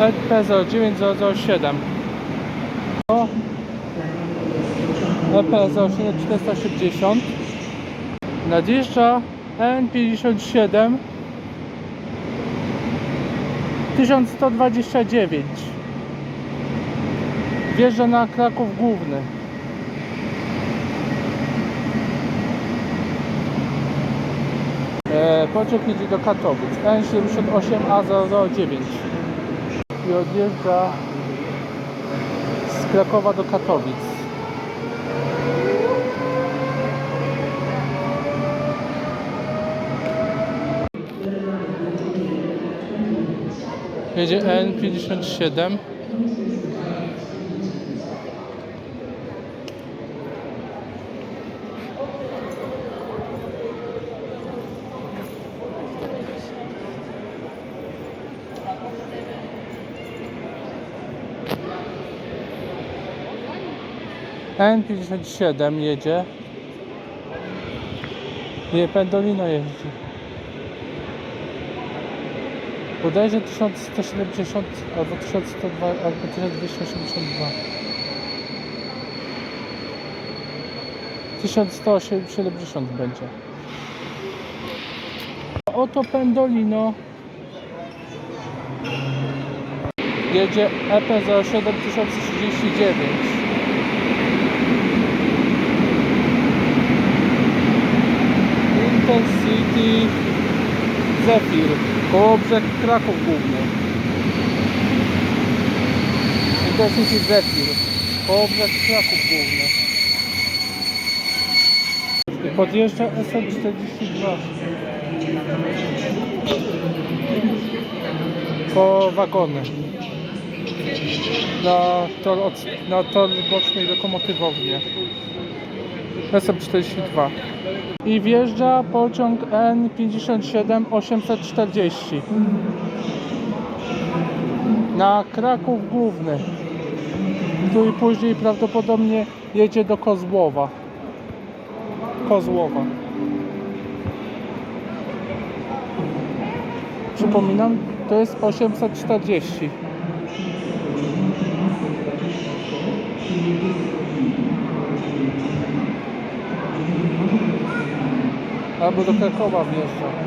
EP 09007 to EP 07480 nadjeżdża N57 1129 wjeżdża na Kraków Główny. E, pociąg jedzie do Katowic. N78A009 i odjeżdża z Krakowa do Katowic. Jedzie N57 N57 jedzie. Nie, Pendolino jeździ. Bodajże 1170 albo 1102 albo 1282 1170 będzie. Oto Pendolino. Jedzie EP 07039 Intercity Zephyr. Kołobrzeg Kraków Główny. Intercity Zephyr. Kołobrzeg Kraków Główny. Podjeżdża SL42 Po wagony. Na tor, od, na tor bocznej lokomotywownie. SM42 i wjeżdża pociąg N57 840 na Kraków Główny. Który później prawdopodobnie jedzie do Kozłowa. Kozłowa. Przypominam to jest 840 albo do Krakowa wjeżdża